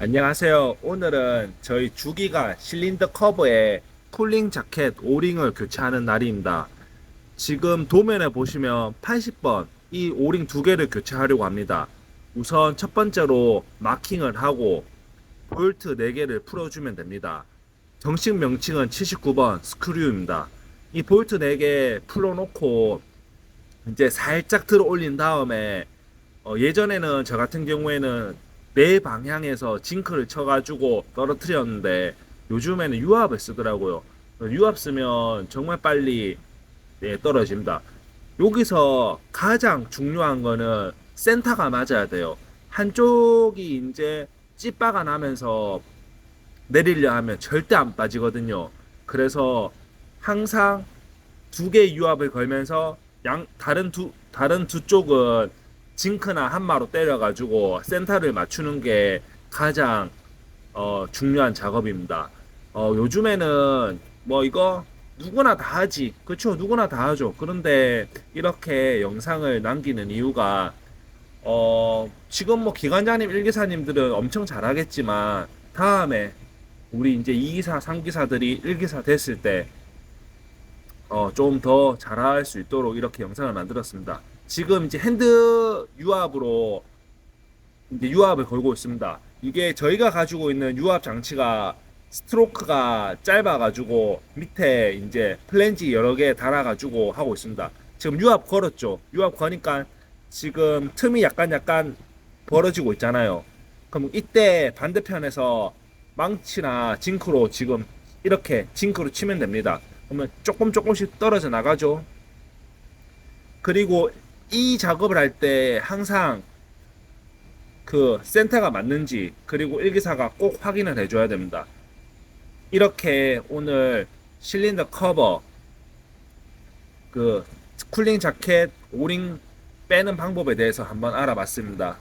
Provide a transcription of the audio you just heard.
안녕하세요. 오늘은 저희 주기가 실린더 커버에 쿨링 자켓 오링을 교체하는 날입니다. 지금 도면에 보시면 80번 이 오링 두 개를 교체하려고 합니다. 우선 첫 번째로 마킹을 하고 볼트 4개를 풀어주면 됩니다. 정식 명칭은 79번 스크류입니다. 이 볼트 4개 풀어놓고 이제 살짝 들어 올린 다음에 어, 예전에는 저 같은 경우에는 내 방향에서 징크를 쳐가지고 떨어뜨렸는데 요즘에는 유압을 쓰더라고요. 어, 유압 쓰면 정말 빨리 네, 떨어집니다. 여기서 가장 중요한 거는 센터가 맞아야 돼요. 한쪽이 이제 찌빠가 나면서 내리려 하면 절대 안 빠지거든요. 그래서 항상 두 개의 유압을 걸면서 양 다른 두 다른 두 쪽은 징크나 한마로 때려가지고 센터를 맞추는 게 가장 어, 중요한 작업입니다. 어, 요즘에는 뭐 이거 누구나 다 하지, 그렇죠? 누구나 다 하죠. 그런데 이렇게 영상을 남기는 이유가 어, 지금 뭐 기관장님, 일기사님들은 엄청 잘하겠지만 다음에 우리 이제 2기사, 3기사들이 1기사 됐을 때 어, 좀 더 잘할 수 있도록 이렇게 영상을 만들었습니다. 지금 이제 핸드 유압으로 이제 유압을 걸고 있습니다. 이게 저희가 가지고 있는 유압 장치가 스트로크가 짧아가지고 밑에 이제 플랜지 여러 개 달아가지고 하고 있습니다. 지금 유압 걸었죠. 유압 거니까 지금 틈이 약간 약간 벌어지고 있잖아요. 그럼 이때 반대편에서 망치나 징크로 지금 이렇게 징크로 치면 됩니다. 그러면 조금 조금씩 떨어져 나가죠. 그리고 이 작업을 할 때 항상 그 센터가 맞는지 그리고 일기사가 꼭 확인을 해줘야 됩니다. 이렇게 오늘 실린더 커버 그 쿨링 자켓 오링 빼는 방법에 대해서 한번 알아봤습니다.